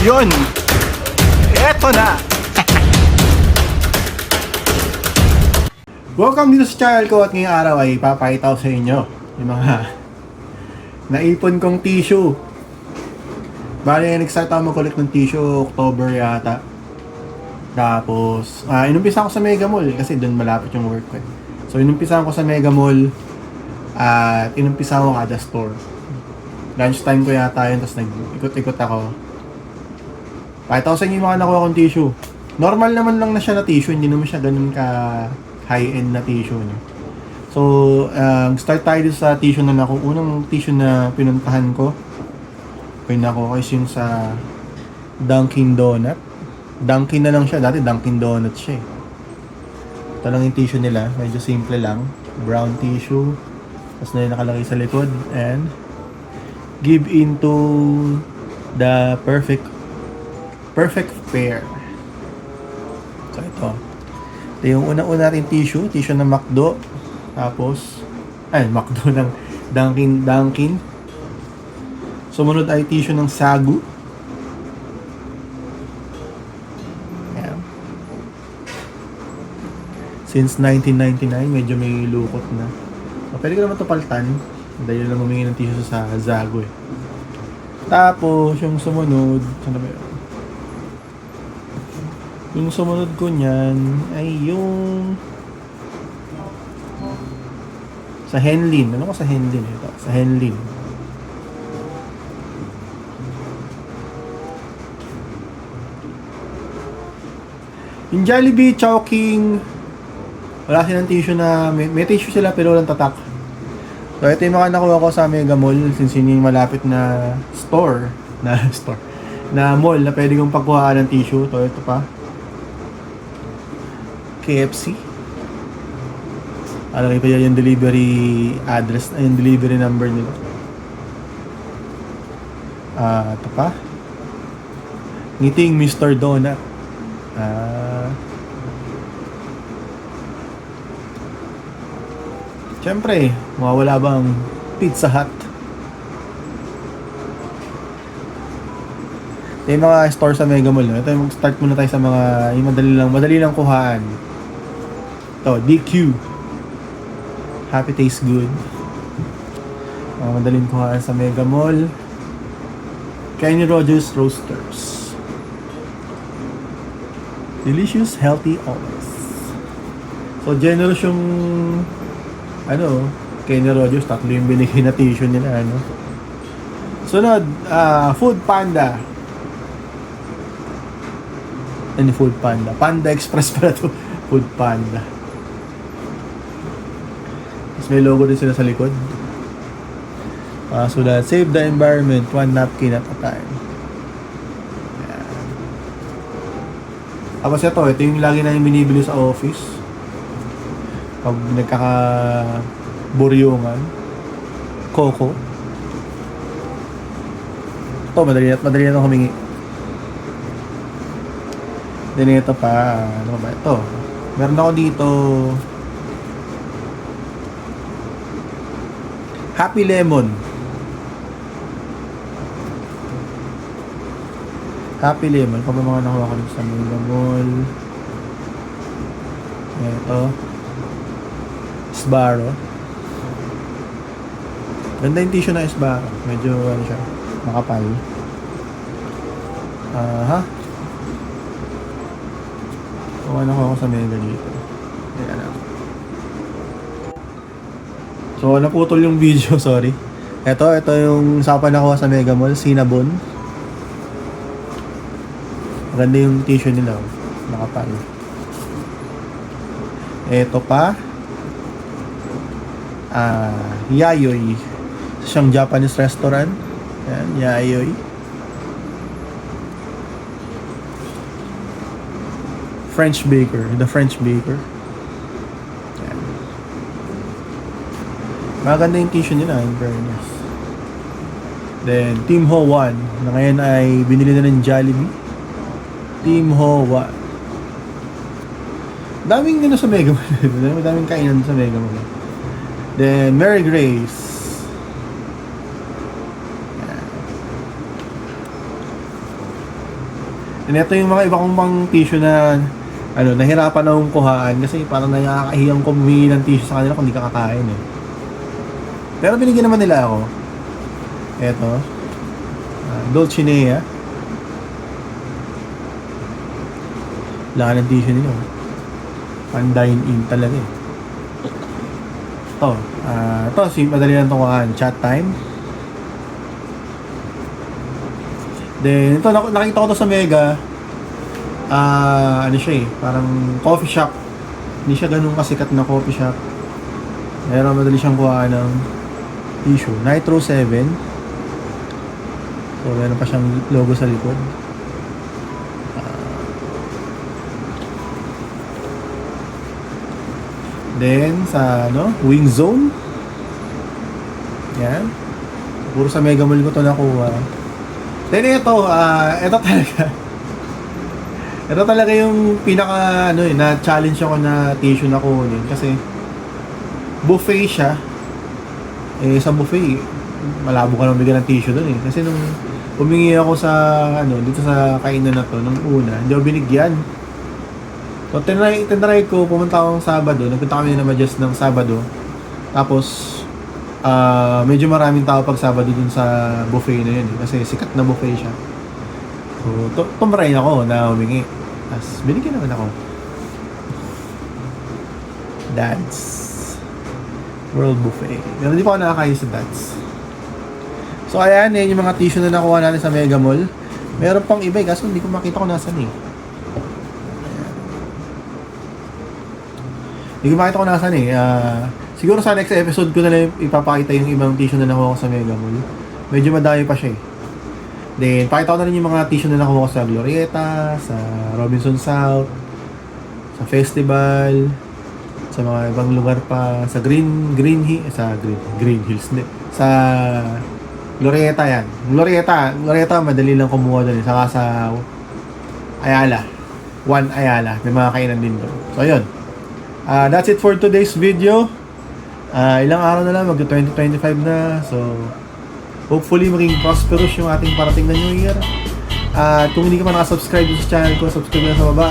Yun! Eto na! Welcome dito sa channel ko at ngayong araw ay papakita ko sa inyo yung mga naipon kong tissue. Bale, nag-start ako mag-collect ng tissue October yata. Tapos, ah, inumpisa ko sa Mega Mall kasi doon malapit yung work ko. eh. So, inumpisa ko sa Mega Mall at inumpisa ko kada store. Lunchtime ko yata yun, tapos nag-ikot-ikot ako. Pakita ko sa inyo yung mga nakuha kong tissue. Normal naman lang na siya na tissue, hindi naman siya ganun ka high-end na tissue. No? So, um, start tayo sa tissue na naku. Unang tissue na pinuntahan ko, yung nakuha is yung sa Dunkin Donut. Dunkin na lang siya. Dati Dunkin Donut siya eh. Ito lang yung tissue nila. Medyo simple lang. Brown tissue. Tapos na yung nakalagay sa likod. And give into the perfect perfect pair. So ito. Ito yung unang-una natin tissue. Tissue ng McDo. Tapos, ay, McDo ng Dunkin, Dunkin. Sumunod ay tissue ng Sagu. Ayan. Since 1999, medyo may lukot na. O, pwede ko naman ito paltan. Dahil lang humingi ng tissue sa Zago eh. Tapos, yung sumunod, ano ba yun? Yung sumunod ko niyan ay yung sa Henlin. Ano ko sa Henlin? Ito, sa Henlin. Yung Jollibee Chowking wala silang tissue na may, may tissue sila pero walang tatak. So ito yung mga nakuha ko sa Mega Mall since yun yung malapit na store na store na mall na pwede kong pagkuhaan ng tissue. To ito pa. KFC. Pa yan yung delivery address, yung delivery number nila. Ah, ito pa. Ngiting Mr. Donut. Ah. Siyempre, mawawala bang Pizza Hut? Yung mga store sa Mega Mall. no? Ito yung start muna tayo sa mga yung madali lang, madali lang kuhaan. Ito, DQ. Happy Taste Good. Mga madaling kuhaan sa Mega Mall. Kenny Rogers Roasters. Delicious, healthy always. So, generous yung ano, Kenny Rogers, tatlo yung binigay na tissue nila, ano. Sunod, ah, Food Panda. Ano Food Panda? Panda Express pala to. Food Panda. May logo din sila sa likod. Ah, sulat, save the environment, one napkin at a time. Yan. Tapos ito, ito yung lagi namin binibili sa office. Pag nagkaka buryungan Coco. Ito madali na madali na humingi. Then ito pa. Ano ba? Ito. Meron ako dito Happy Lemon Happy Lemon pa mga nakuha ko sa Mega Mall ito Sbarro. Ganda yung tissue na Sbarro. Medyo ano siya, makapal. Aha. Kung ano ko ako sa mega dito. Teka lang. So, naputol yung video, sorry. Ito, ito yung sapan ako sa Mega Mall, Cinnabon. Maganda yung tissue nila, oh. nakapal. Ito pa, ah Yayoy. Siyang Japanese restaurant. Yan, Yayoy. French baker. The French baker. Maganda yung tissue nila, in fairness. Then, Team Ho 1, na ngayon ay binili na ng Jollibee. Team Ho 1. Daming ano sa Mega Mall. daming kainan sa Mega Mall. Then, Mary Grace. And ito yung mga iba kong pang tissue na ano, nahirapan na akong kuhaan kasi parang nakakahiyang kumuhi ng tissue sa kanila kung di ka eh. Pero binigyan naman nila ako. Eto. Uh, Dolcinea. Wala ng tissue nila. oh. Pan dine in talaga eh. Ito. ah ito, si madali lang itong kuhaan. Chat time. Then, ito, nak- nakita ko to sa Mega. Ah, ano siya eh, parang coffee shop. Hindi siya ganun kasikat na coffee shop. Pero madali siyang kuha ng tissue. Nitro 7. So, meron pa siyang logo sa likod. Ah. then, sa ano, Wing Zone. Yan. Puro sa Mega Mall ko to nakuha. Then ito, ah, ito talaga. ito talaga yung pinaka ano eh, na challenge ako na tissue na kunin kasi buffet siya. Eh sa buffet, malabo ka lang bigyan ng tissue doon eh. Kasi nung humingi ako sa ano dito sa kainan na to nung una, hindi ako binigyan. So tinry, tinry ko, pumunta ako ng Sabado, nagpunta kami na Majas ng Sabado. Tapos ah medyo maraming tao pag Sabado dun sa buffet na yun eh, kasi sikat na buffet siya. So, to tumrain ako na humingi. Tapos, binigyan naman ako. Dads. World Buffet. Pero hindi pa ako nakakain sa Dads. So, ayan, yan yung mga tissue na nakuha natin sa Mega Mall. Meron pang iba eh, kaso hindi ko makita kung nasan eh. Hindi ko makita kung nasan eh. Ah, siguro sa next episode ko na lang ipapakita yung ibang tissue na nakuha ko sa Mega Mall. Medyo madami pa siya eh. Then, pakita ko na rin yung mga tissue na nakuha ko sa Glorieta, sa Robinson South, sa Festival, sa mga ibang lugar pa, sa Green, Green Hill, sa Green, Green Hills, hindi. Sa Glorieta yan. Glorieta, Glorieta, madali lang kumuha doon. eh. Saka sa Ayala. One Ayala. May mga kainan din doon. So, yun. Ah, that's it for today's video. Ah, ilang araw na lang, mag-2025 na. So, hopefully maging prosperous yung ating parating na New Year. At kung hindi ka pa nakasubscribe sa channel ko, subscribe na sa baba.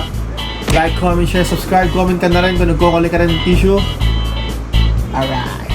Like, comment, share, subscribe, comment ka na rin kung nagkukuli ka rin ng tissue. Alright.